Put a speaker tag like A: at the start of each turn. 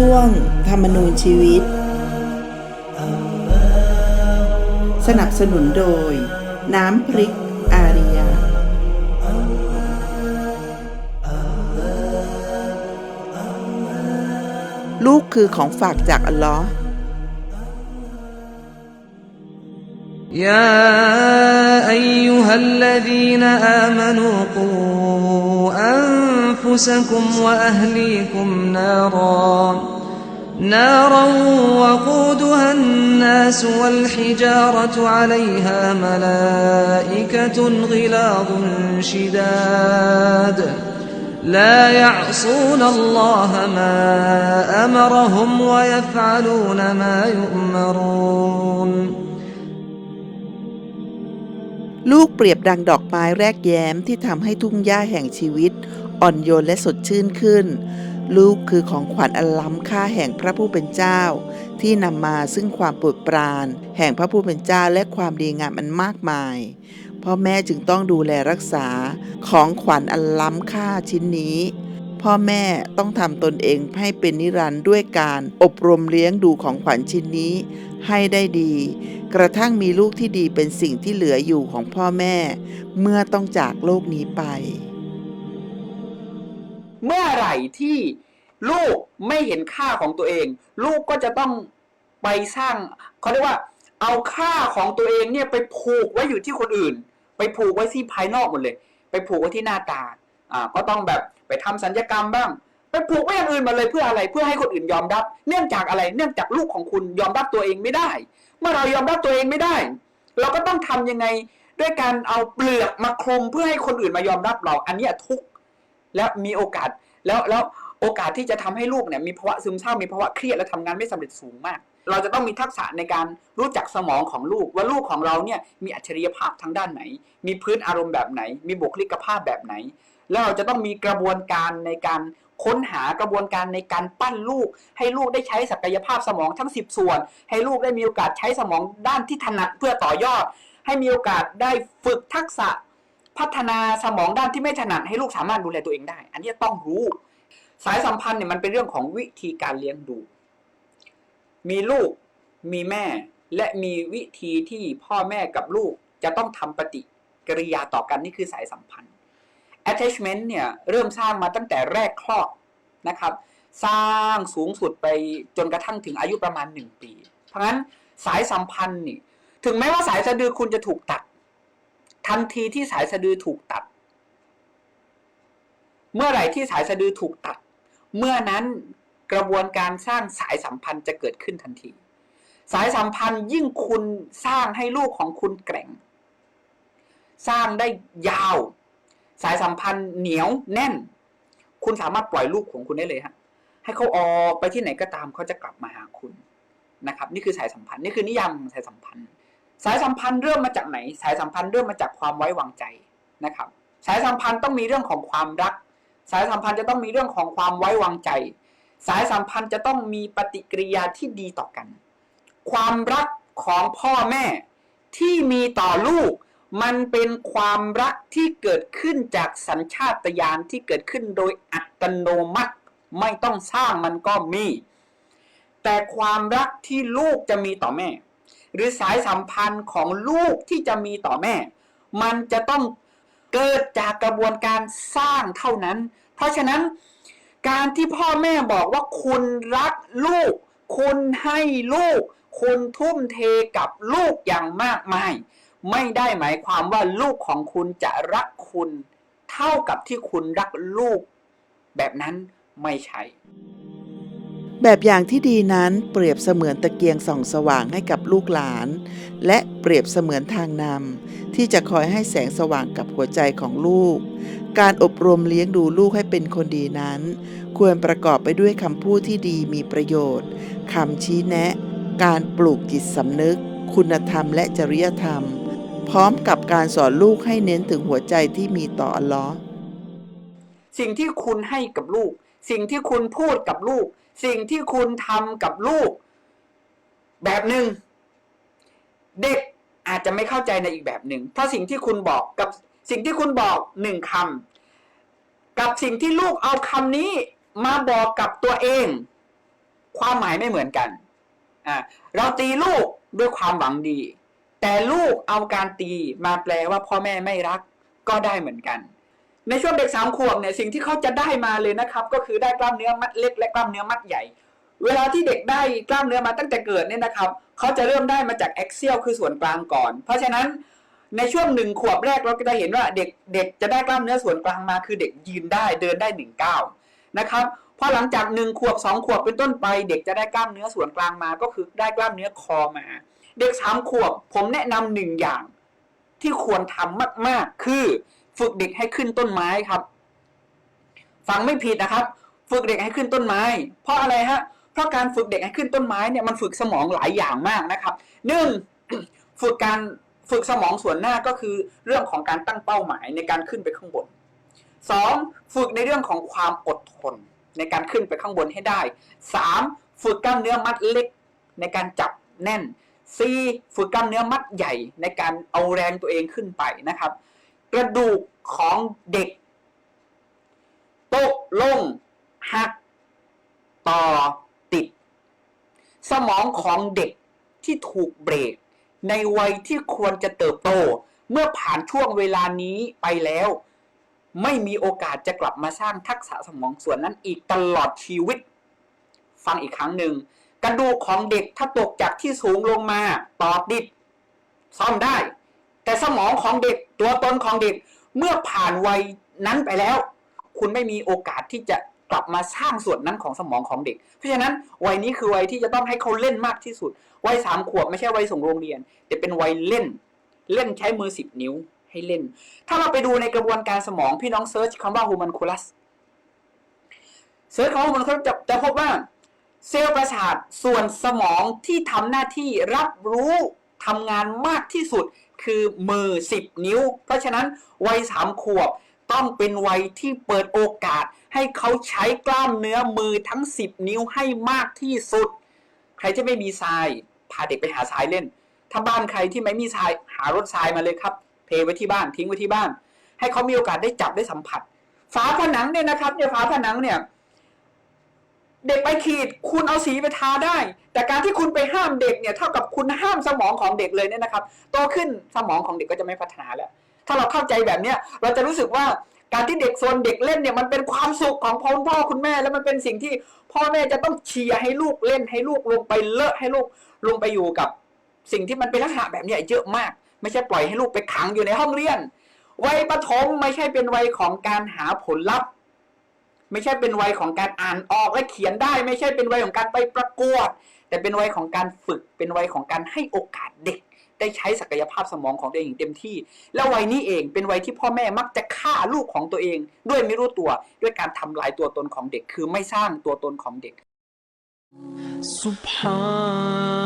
A: ช่วงธรรมนูญชีวิต สนับสนุนโดย น้ำพริกอารียา ลูกคือของฝากจากอัลลอฮ์
B: ยา أيها الذين آمنوا قووا أنفسكم وأهليكم نارا نارا وقودها الناس والحجارة عليها ملائكة غلاظ شداد لا يعصون الله ما أمرهم ويفعلون ما يؤمرون
A: ลูกเปรียบดังดอกไม้แรกแย้มที่ทำให้ทุ่งหญ้าแห่งชีวิต อ่อนโยนและสดชื่นขึ้น ลูกคือของขวัญอันล้ำค่าแห่งพระผู้เป็นเจ้า ที่นำมาซึ่งความปรดปราน แห่งพระผู้เป็นเจ้าและความดีงามอันมากมายพ่อแม่จึงต้องดูแลรักษาของขวัญอันล้ำค่าชิ้นนี้ พ่อแม่ต้องทำตนเองให้เป็นนิรันด์ด้วยการอบรมเลี้ยงดูของขวัญชิ้นนี้ ให้ได้ดี กระทั่งมีลูกที่ดีเป็นสิ่งที่เหลืออยู่ของพ่อแม่ เมื่อต้องจากโลกนี้ไป
C: เมื่อไหร่ที่ลูกไม่เห็นค่าของตัวเอง ลูกก็จะต้องไปสร้างเขาเรียกว่าเอาค่าของตัวเองเนี่ยไปผูกไว้อยู่ที่คนอื่น ไปผูกไว้ที่ภายนอกหมดเลย ไปผูกไว้ที่หน้าตาอ่าก็ต้องแบบไปทำสัญญกรรมบ้าง ไปผูกไว้อย่างอื่นมาเลยเพื่ออะไรเพื่อให้คนอื่นยอมรับ เนื่องจากอะไรเนื่องจากลูกของคุณยอมรับตัวเองไม่ได้ เมื่อเรายอมรับตัวเองไม่ได้ เราก็ต้องทำยังไงด้วยการเอาเปลือกมาคลุมเพื่อให้คนอื่นมายอมรับเรา อันนี้ทุกข์ และมีโอกาสแล้วแล้วโอกาสที่จะทำให้ลูกเนี่ยมีภาวะซึมเศร้ามีภาวะเครียดและทำงานไม่สำเร็จสูงมาก เราจะต้องมีทักษะในการรู้จักสมองของลูก ว่าลูกของเราเนี่ยมีอัจฉริยภาพทางด้านไหน มีพื้นอารมณ์แบบไหน มีบุคลิกภาพแบบไหน แล้วเราจะต้องมีกระบวนการในการค้นหากระบวนการในการปั้นลูก ให้ลูกได้ใช้ศักยภาพสมองทั้ง 10 ส่วน ให้ลูกได้มีโอกาสใช้สมองด้านที่ถนัดเพื่อต่อยอด ให้มีโอกาสได้ฝึกทักษะ พัฒนาสมองด้านที่ไม่ถนัดให้ลูกสามารถดูแลตัวเองได้ อันนี้ต้องรู้ สายสัมพันธ์เนี่ยมันเป็นเรื่องของวิธีการเลี้ยงดู มีลูกมีแม่ และมีวิธีที่พ่อแม่กับลูกจะต้องทำปฏิกิริยาต่อกันนี่คือสายสัมพันธ์ attachment เนี่ยเริ่มสร้างมาตั้งแต่แรกคลอดนะครับ สร้างสูงสุดไปจนกระทั่งถึงอายุประมาณหนึ่งปี เพราะงั้นสายสัมพันธ์นี่ถึงแม้ว่าสายสะดือคุณจะถูกตัด ทันทีที่สายสะดือถูกตัด เมื่อไหร่ที่สายสะดือถูกตัด เมื่อนั้นกระบวนการสร้างสายสัมพันธ์จะเกิดขึ้นทันที สายสัมพันธ์ยิ่งคุณสร้างให้ลูกของคุณแกร่ง สร้างได้ยาว สายสัมพันธ์เหนียวแน่น คุณสามารถปล่อยลูกของคุณได้เลยฮะให้เขาออกไปที่ไหนก็ตามเขาจะกลับมาหาคุณนะครับ นี่คือสายสัมพันธ์นี่คือนิยามของสายสัมพันธ์ สายสัมพันธ์เริ่มมาจากไหน สายสัมพันธ์เริ่มมาจากความไว้วางใจนะครับ สายสัมพันธ์ต้องมีเรื่องของความรัก สายสัมพันธ์จะต้องมีเรื่องของความไว้วางใจ สายสัมพันธ์จะต้องมีปฏิกิริยาที่ดีต่อกัน ความรักของพ่อแม่ที่มีต่อลูก มันเป็นความรักที่เกิดขึ้นจากสัญชาตญาณที่เกิดขึ้นโดยอัตโนมัติไม่ต้องสร้างมันก็มี แต่ความรักที่ลูกจะมีต่อแม่ หรือสายสัมพันธ์ของลูกที่จะมีต่อแม่ มันจะต้องเกิดจากกระบวนการสร้างเท่านั้น เพราะฉะนั้นการที่พ่อแม่บอกว่าคุณรักลูก คุณให้ลูก คุณทุ่มเทกับลูกอย่างมากมาย ไม่ได้หมายความว่าลูกของคุณจะรักคุณ เท่ากับที่คุณรักลูก แบบนั้นไม่ใช่
A: แบบอย่างที่ดีนั้นเปรียบเสมือนตะเกียงส่องสว่างให้กับลูกหลาน และเปรียบเสมือนทางนำที่จะคอยให้แสงสว่างกับหัวใจของลูก การอบรมเลี้ยงดูลูกให้เป็นคนดีนั้น ควรประกอบไปด้วยคำพูดที่ดีมีประโยชน์คำชี้แนะ การปลูกจิตสำนึก คุณธรรมและจริยธรรม พร้อมกับการสอนลูกให้เน้นถึงหัวใจที่มีต่ออัลลอฮ์
C: สิ่งที่คุณให้กับลูก สิ่งที่คุณพูดกับลูก สิ่งที่คุณทำกับลูก แบบหนึ่งเด็กอาจจะไม่เข้าใจในอีกแบบหนึ่งถ้าะสิ่งที่คุณบอกกับสิ่งที่คุณบอกหนึ่งคำกับสิ่งที่ลูกเอาคำนี้มาบอกกับตัวเอง ความหมายไม่เหมือนกันอ่าเราตีลูกด้วยความหวังดี แต่ลูกเอาการตีมาแปลว่าพ่อแม่ไม่รักก็ได้เหมือนกัน ในช่วงเด็กสามขวบเนี่ยสิ่งที่เขาจะได้มาเลยนะครับ ก็คือได้กล้ามเนื้อมัดเล็ก และกล้ามเนื้อมัดใหญ่ เวลาที่เด็กได้กล้ามเนื้อมาตั้งแต่เกิดเนี่ยนะครับเขาจะเริ่มได้มาจากแอ x เซียลคือส่วนกลางก่อน เพราะฉะนั้นในช่วงหนึ่งขวบแรกเราก็จะเห็นว่าเด็กเด็กจะได้กล้ามเนื้อส่วนกลางมา คือเด็กยืนได้เดินได้หนึ่งก้าวนะครับพอหลังจากหนึ่งขวบสองขวบเป็นต้นไป เด็กจะได้กล้ามเนื้อส่วนกลางมาก็คือได้กล้ามเนื้อคอมา เด็กสามขวบผมแนะนำหนึ่งอย่างที่ควรทำมาก ๆ คือ ฝึกเด็กให้ขึ้นต้นไม้ครับ ฟังไม่ผิดนะครับ ฝึกเด็กให้ขึ้นต้นไม้ เพราะอะไรฮะ เพราะการฝึกเด็กให้ขึ้นต้นไม้เนี่ยมันฝึกสมองหลายอย่างมากนะครับหนึ่งฝึกการฝึกสมองส่วนหน้าก็คือเรื่องของการตั้งเป้าหมายในการขึ้นไปข้างบนสองฝึกในเรื่องของความอดทนในการขึ้นไปข้างบนให้ได้สามฝึกกล้ามเนื้อมัดเล็กในการจับแน่นสี่ฝึกกล้ามเนื้อมัดใหญ่ในการเอาแรงตัวเองขึ้นไปนะครับ กระดูกของเด็ก ตกลงหัก ต่อติด สมองของเด็กที่ถูกเบรก ในวัยที่ควรจะเติบโต เมื่อผ่านช่วงเวลานี้ไปแล้ว ไม่มีโอกาสจะกลับมาสร้างทักษะสมองส่วนนั้นอีกตลอดชีวิต ฟังอีกครั้งหนึ่งกระดูกของเด็กถ้าตกจากที่สูงลงมาต่อติด ซ่อมได้ แต่สมองของเด็กตัวตนของเด็กเมื่อผ่านวัยนั้นไปแล้ว คุณไม่มีโอกาสที่จะกลับมาสร้างส่วนนั้นของสมองของเด็ก เพราะฉะนั้นวัยนี้คือวัยที่จะต้องให้เขาเล่นมากที่สุด วัยสามขวบไม่ใช่วัยส่งโรงเรียน แต่เป็นวัยเล่น เล่นใช้มือสิบนิ้วให้เล่น ถ้าเราไปดูในกระบวนการสมองพี่น้องเซิร์ชคำว่า homunculus เซิร์ชคำว่า homunculus จะจะพบว่าเซลล์ประสาทส่วนสมองที่ทำหน้าที่รับรู้ ทำงานมากที่สุดคือมือ 10 นิ้ว เพราะฉะนั้นวัยสามขวบต้องเป็นวัยที่เปิดโอกาส ให้เขาใช้กล้ามเนื้อมือทั้ง 10 นิ้วให้มากที่สุด ใครที่ไม่มีทรายพาเด็กไปหาทรายเล่น ถ้าบ้านใครที่ไม่มีทรายหารถทรายมาเลยครับ เทไว้ที่บ้านทิ้งไว้ที่บ้าน ให้เขามีโอกาสได้จับได้สัมผัส ฝาผนังเนี่ยนะครับเนี่ยฝาผนังเนี่ย เด็กไปขีดคุณเอาสีไปทาได้ แต่การที่คุณไปห้ามเด็กเนี่ยเท่ากับคุณห้ามสมองของเด็กเลยเนี่ยนะครับโตขึ้นสมองของเด็กก็จะไม่พัฒนาแล้ว ถ้าเราเข้าใจแบบเนี้ยเราจะรู้สึกว่าการที่เด็กโซนเด็กเล่นเนี่ยมันเป็นความสุขของพ่อพ่อคุณแม่ แล้วมันเป็นสิ่งที่พ่อแม่จะต้องเชียร์ให้ลูกเล่นให้ลูกลงไปเลอะให้ลูกลงไปอยู่กับ สิ่งที่มันเป็นลักษณะแบบเนี้ยเยอะมาก ไม่ใช่ปล่อยให้ลูกไปขังอยู่ในห้องเรียน วัยประถมไม่ใช่เป็นวัยของการหาผลลัพธ์ ไม่ใช่เป็นวัยของการอ่านออกและเขียนได้ ไม่ใช่เป็นวัยของการไปประกวด แต่เป็นวัยของการฝึก เป็นวัยของการให้โอกาสเด็ก ได้ใช้ศักยภาพสมองของตัวเองอย่างเต็มที่ และวัยนี้เองเป็นวัยที่พ่อแม่มักจะฆ่าลูกของตัวเอง ด้วยไม่รู้ตัวด้วยการทำลายตัวตนของเด็ก คือไม่สร้างตัวตนของเด็ก
D: سبحانك